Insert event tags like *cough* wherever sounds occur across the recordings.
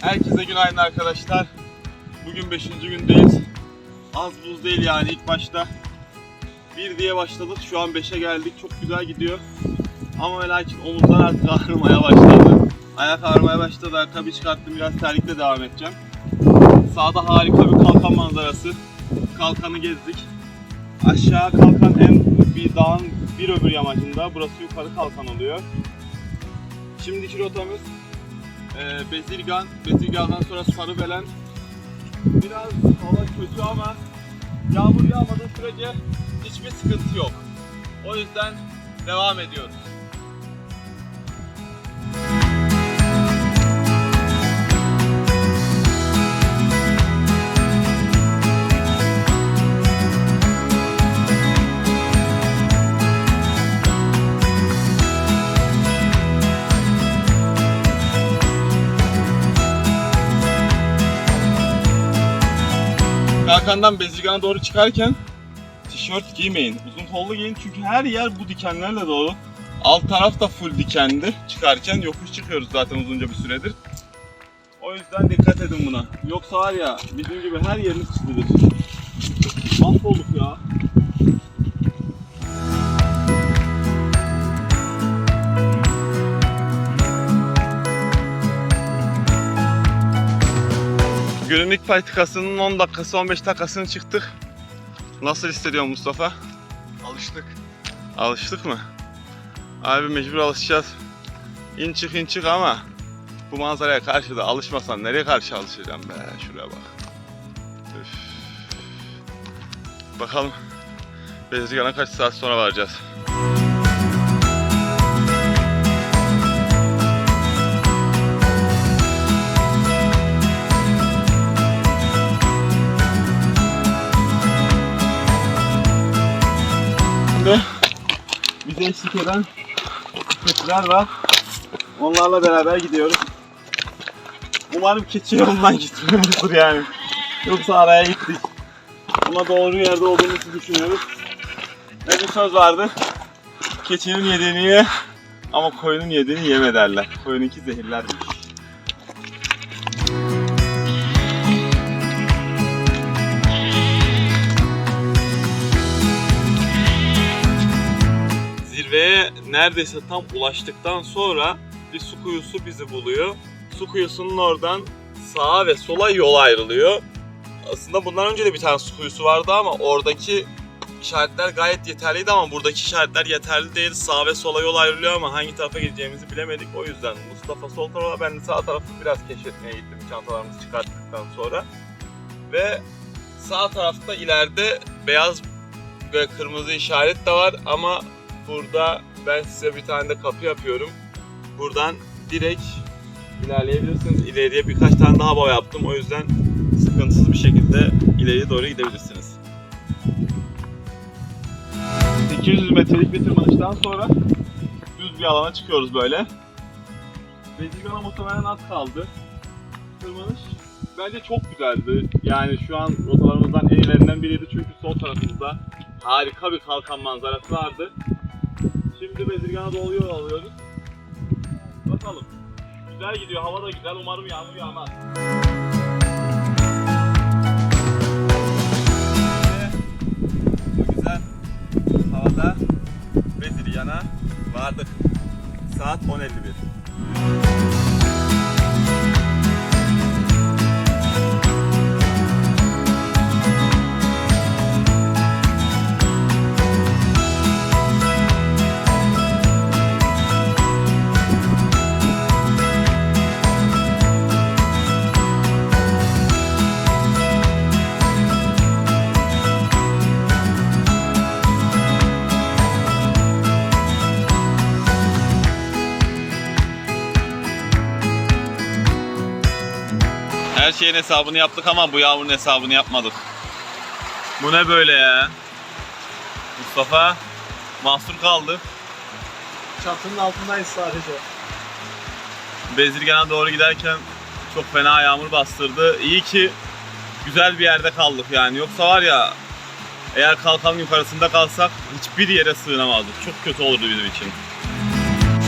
Herkese günaydın arkadaşlar. Bugün 5. gündeyiz. Az buz değil yani ilk başta. 1 diye başladık. Şu an 5'e geldik. Çok güzel gidiyor. Ama ve lakin omuzlar artık ağrımaya başladı. Ayak ağrımaya başladı. Ayakkabı çıkarttım. Biraz terlikle devam edeceğim. Sağda harika bir kalkan manzarası. Kalkanı gezdik. Aşağı kalkan en bir dağın bir öbür yamacında. Burası yukarı kalkan oluyor. Şimdiki rotamız e, Bezirgan, Bezirgan'dan sonra Sarıbelen. Biraz hava kötü ama yağmur yağmadığı sürece hiçbir sıkıntı yok. O yüzden devam ediyoruz. Kalkandan Bezirgan'a doğru çıkarken tişört giymeyin. Uzun kollu giyin çünkü her yer bu dikenlerle dolu. Alt taraf da full dikendi. Çıkarken yokuş çıkıyoruz zaten uzunca bir süredir. O yüzden dikkat edin buna. Yoksa var ya bizim gibi her yeriniz çizilir. Mahvolduk ya. Günün ilk patikasının 10 dakikası 15 dakikasını çıktık. Nasıl hissediyorsun Mustafa? Alıştık. Alıştık mı? Abi mecbur alışacağız. İn çık in çık ama bu manzaraya karşı da alışmasan nereye karşı alışacağım be? Şuraya bak. Üf. Bakalım Bezirgan'a kaç saat sonra varacağız. Eşlik eden keçiler var. Onlarla beraber gidiyoruz. Umarım keçi yolundan gitmiyoruzdur yani. Yoksa araya gittik. Ama doğru yerde olduğumuzu düşünüyoruz. Ve bir söz vardı. Keçinin yediğini ye ama koyunun yediğini yeme derler. Koyununki zehirlermiş. Neredeyse tam ulaştıktan sonra bir su kuyusu bizi buluyor. Su kuyusunun oradan sağa ve sola yol ayrılıyor. Aslında bundan önce de bir tane su kuyusu vardı ama oradaki işaretler gayet yeterliydi ama buradaki işaretler yeterli değil. Sağ ve sola yol ayrılıyor ama hangi tarafa gideceğimizi bilemedik. O yüzden Mustafa sol tarafa ben de sağ tarafı biraz keşfetmeye gittim çantalarımızı çıkarttıktan sonra. Ve sağ tarafta ileride beyaz ve kırmızı işaret de var ama burada ben size bir tane de kapı yapıyorum. Buradan direkt ilerleyebilirsiniz. İleriye birkaç tane daha boya yaptım. O yüzden sıkıntısız bir şekilde ileriye doğru gidebilirsiniz. 800 metrelik bir tırmanıştan sonra düz bir alana çıkıyoruz böyle. Bezirgan'a muhtemelen az kaldı. Tırmanış bence çok güzeldi. Yani şu an rotalarımızdan en ilerinden biriydi çünkü sol tarafımızda harika bir kalkan manzarası vardı. Şimdi Bezirgan'a doğru yol alıyoruz. Bakalım. Güzel gidiyor, hava da güzel. Umarım yağmur yağmaz. Bu güzel havada Bezirgan'a vardık. Saat 10.51. Her şeyin hesabını yaptık ama bu yağmurun hesabını yapmadık. Bu ne böyle ya? Mustafa mahsur kaldı. Çatının altındayız sadece. Bezirgan'a doğru giderken çok fena yağmur bastırdı. İyi ki güzel bir yerde kaldık yani. Yoksa var ya Eğer kalkanın yukarısında kalsak hiçbir yere sığınamazdık. Çok kötü olurdu bizim için.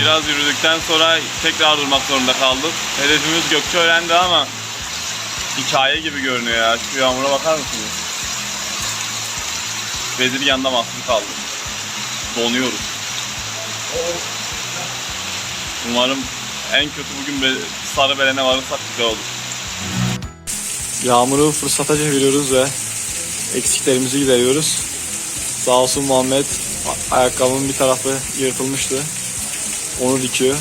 Biraz yürüdükten sonra tekrar durmak zorunda kaldık. Hedefimiz Gökçeören'di ama hikaye gibi görünüyor ya. Şu yağmura bakar mısınız? Bedirgan'da mahsur kaldık. Donuyoruz. Umarım en kötü bugün be- Sarıbelen'e varırsak güzel olur. Yağmuru fırsata çeviriyoruz ve eksiklerimizi gideriyoruz. Sağ olsun Muhammed ayakkabının bir tarafı yırtılmıştı. Onu dikiyor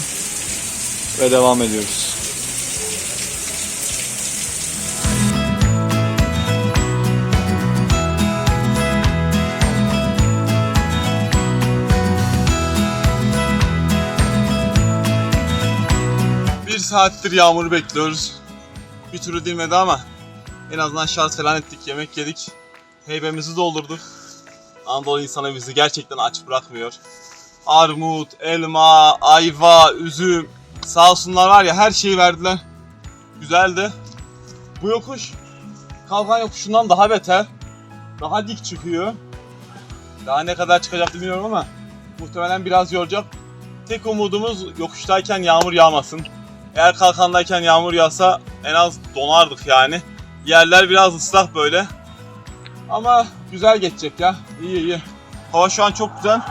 ve devam ediyoruz. Saattir yağmuru bekliyoruz. Bir türlü dinmedi ama en azından şart falan ettik, yemek yedik. Heybemizi doldurduk. Anadolu insanı bizi gerçekten aç bırakmıyor. Armut, elma, ayva, üzüm. Sağ olsunlar var ya her şeyi verdiler. Güzeldi. Bu yokuş kalkan yokuşundan daha beter. Daha dik çıkıyor. Daha ne kadar çıkacak bilmiyorum ama muhtemelen biraz yoracak. Tek umudumuz yokuştayken yağmur yağmasın. Eğer kalkandayken yağmur yağsa en az donardık yani. Yerler biraz ıslak böyle. Ama güzel geçecek ya. İyi iyi. Hava şu an çok güzel.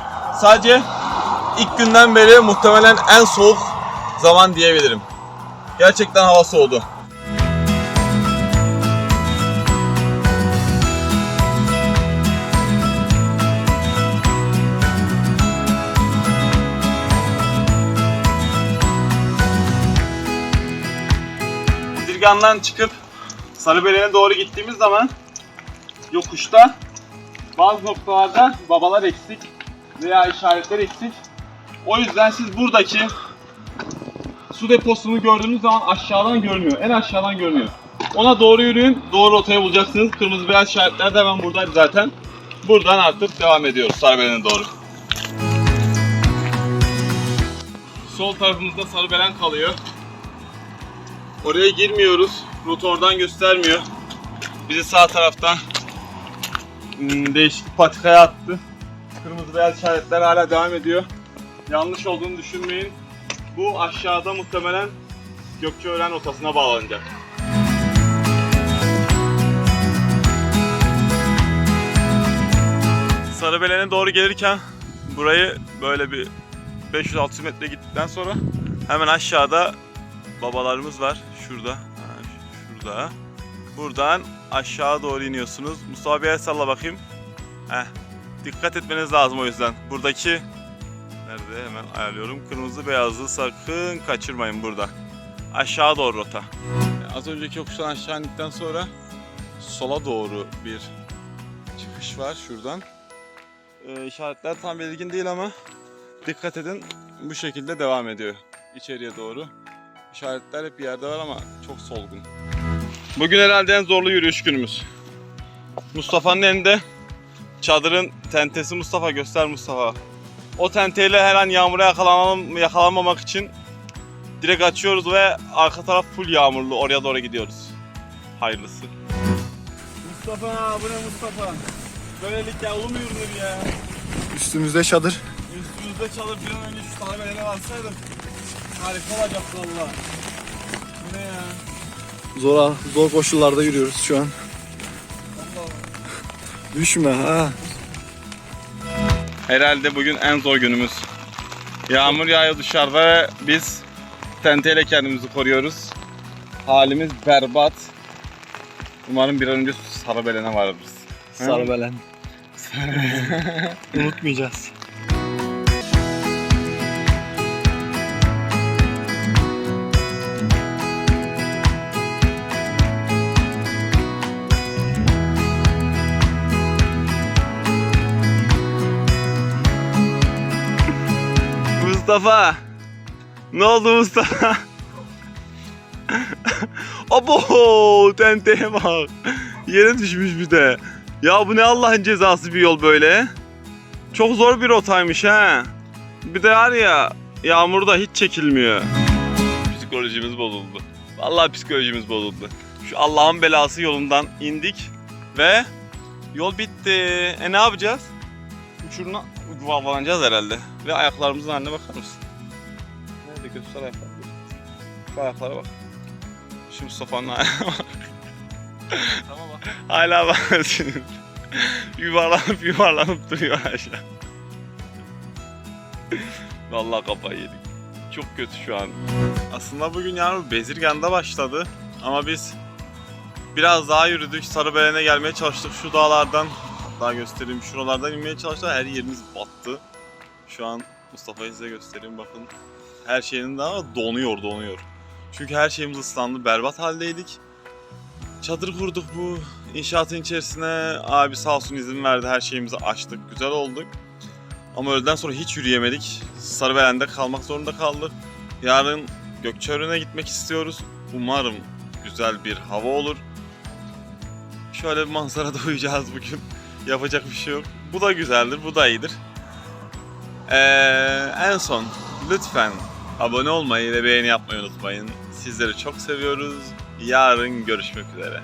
Sadece ilk günden beri muhtemelen en soğuk zaman diyebilirim. Gerçekten hava soğudu. Dirgan'dan çıkıp Sarıbelen'e doğru gittiğimiz zaman yokuşta bazı noktalarda babalar eksik veya işaretler eksik. O yüzden siz buradaki su deposunu gördüğünüz zaman aşağıdan görünüyor. En aşağıdan görünüyor. Ona doğru yürüyün. Doğru rotayı bulacaksınız. Kırmızı beyaz işaretler de hemen buradaydı zaten. Buradan artık devam ediyoruz Sarıbelen'e doğru. Sol tarafımızda Sarıbelen kalıyor. Oraya girmiyoruz. Rota göstermiyor. Bizi sağ taraftan hmm, değişik patikaya attı. Kırmızı beyaz işaretler hala devam ediyor. Yanlış olduğunu düşünmeyin. Bu aşağıda muhtemelen Gökçeören rotasına bağlanacak. Sarıbelen'e doğru gelirken burayı böyle bir 500-600 metre gittikten sonra hemen aşağıda babalarımız var. Şurada. Ha, şurada. Buradan aşağı doğru iniyorsunuz. Mustafa bir salla bakayım. Heh. Dikkat etmeniz lazım o yüzden. Buradaki nerede hemen ayarlıyorum. Kırmızı beyazı sakın kaçırmayın burada. Aşağı doğru rota. Az önceki yokuştan aşağı indikten sonra sola doğru bir çıkış var şuradan. Ee, işaretler tam belirgin değil ama dikkat edin bu şekilde devam ediyor içeriye doğru. İşaretler hep bir yerde var ama çok solgun. Bugün herhalde en zorlu yürüyüş günümüz. Mustafa'nın elinde çadırın tentesi Mustafa göster Mustafa. O tenteyle her an yağmura yakalanmam, yakalanmamak için direkt açıyoruz ve arka taraf full yağmurlu oraya doğru gidiyoruz. Hayırlısı. Mustafa bu ne Mustafa? Böylelik ya mu yürünür ya? Üstümüzde çadır. Üstümüzde çalıp bir an önce şu talebelere alsaydık harika olacaktı valla. Bu ne ya? Zor, zor koşullarda yürüyoruz şu an. Allah. Düşme ha. Herhalde bugün en zor günümüz. Yağmur yağıyor dışarıda ve biz tenteyle kendimizi koruyoruz. Halimiz berbat. Umarım bir an önce Sarıbelen'e varırız. Sarıbelen. Unutmayacağız. Mustafa! Ne oldu Mustafa? *laughs* Abo! Tenteye bak. Yere düşmüş bir de. Ya bu ne Allah'ın cezası bir yol böyle. Çok zor bir rotaymış ha. Bir de var ya yağmurda hiç çekilmiyor. Psikolojimiz bozuldu. Vallahi psikolojimiz bozuldu. Şu Allah'ın belası yolundan indik ve Yol bitti. E ne yapacağız? Uçuruna yuvarlanacağız herhalde. Ve ayaklarımızın haline bakar mısın? Nerede göster ayakları? Şu ayaklara bak. Şu Mustafa'nın ayağına bak. Tamam bak. Hala bak. yuvarlanıp yuvarlanıp duruyor aşağı. Vallahi kafayı yedik. Çok kötü şu an. Aslında bugün yani Bezirgan'da başladı. Ama biz biraz daha yürüdük. Sarıbelen'e gelmeye çalıştık şu dağlardan. Daha göstereyim. Şuralardan inmeye çalıştık. Her yerimiz battı. Şu an Mustafa'yı size göstereyim bakın. Her şeyin daha donuyor donuyor. Çünkü her şeyimiz ıslandı. Berbat haldeydik. Çadır kurduk bu inşaatın içerisine. Abi sağ olsun izin verdi. Her şeyimizi açtık. Güzel olduk. Ama öğleden sonra hiç yürüyemedik. Sarıbelen'de kalmak zorunda kaldık. Yarın Gökçeören'e gitmek istiyoruz. Umarım güzel bir hava olur. Şöyle bir manzarada *laughs* uyuyacağız bugün. Yapacak bir şey yok. Bu da güzeldir, bu da iyidir. Ee, en son lütfen abone olmayı ve beğeni yapmayı unutmayın. Sizleri çok seviyoruz. Yarın görüşmek üzere.